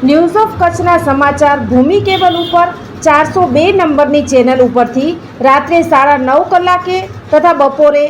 news of કચ્છના સમાચાર ભૂમિ cable ઉપર ચારસો બે નંબરની ચેનલ ઉપરથી રાત્રે સાડા નવ કલાકે તથા બપોરે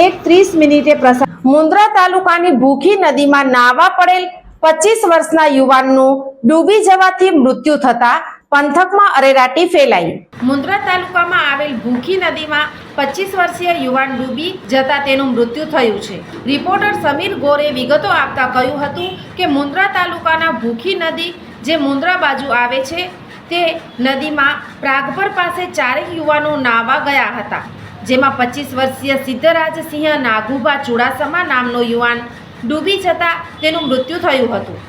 એક ત્રીસ મિનિટે પ્રસાર મુન્દ્રા તાલુકાની ભૂખી નદીમાં નાવા પડેલ પચીસ વર્ષના યુવાનનું ડૂબી જવાથી મૃત્યુ થતા પંથકમાં અરેરાટી ફેલાઈ. મુન્દ્રા તાલુકામાં આવેલ ભૂખી નદીમાં પચીસ વર્ષીય યુવાન ડૂબી જતા તેનું મૃત્યુ થયું છે. રિપોર્ટર સમીર ગોરે વિગતો આપતા કહ્યું હતું કે મુન્દ્રા તાલુકાના ભૂખી નદી જે મુન્દ્રા બાજુ આવે છે, તે નદીમાં પ્રાગભર પાસે ચારેક યુવાનો નાવા ગયા હતા, જેમાં પચીસ વર્ષીય સિદ્ધરાજસિંહ નાગુભા ચુડાસમા નામનો યુવાન ડૂબી જતા તેનું મૃત્યુ થયું હતું.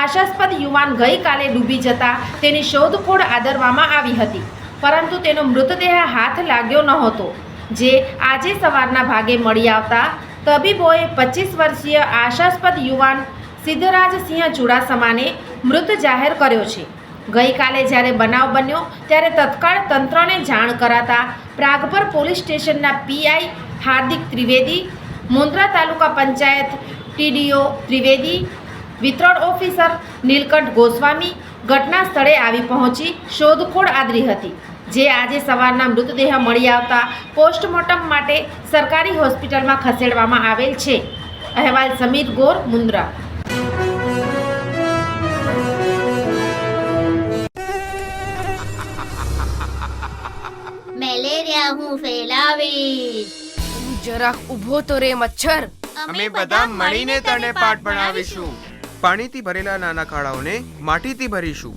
આશાસ્પદ યુવાન ગઈકાલે ડૂબી જતા તેની શોધખોળ આદરવામાં આવી હતી, પરંતુ તેનો મૃતદેહ હાથ લાગ્યો નહોતો. જે આજે સવારના ભાગે મળી આવતા તબીબોએ પચીસ વર્ષીય આશાસ્પદ યુવાન સિદ્ધરાજસિંહ ચુડાસમાને મૃત જાહેર કર્યો છે. ગઈકાલે જ્યારે બનાવ બન્યો, ત્યારે તત્કાળ તંત્રને જાણ કરાતા પ્રાગપર પોલીસ સ્ટેશનના પીઆઈ હાર્દિક ત્રિવેદી, મુન્દ્રા તાલુકા પંચાયત ટીડીઓ ત્રિવેદી, વિતરણ ઓફિસર નીલકંઠ ગોસ્વામી ઘટના સ્થળે આવી પહોંચી શોધખોળ આદરી હતી. જે આજે સવારના મૃતદેહ મળી આવતા પોસ્ટમોર્ટમ માટે સરકારી હોસ્પિટલમાં ખસેડવામાં આવેલ છે. અહેવાલ સમીર ગોર મુન્દ્રા. મેલેરિયા હું ફેલાવીશ. તું જરાક ઊભો તો રે મચ્છર. અમે બધા મળીને તને પાઠ ભણાવીશું. પાણીથી ભરેલા નાના ખાડાઓને માટીથી ભરીશું.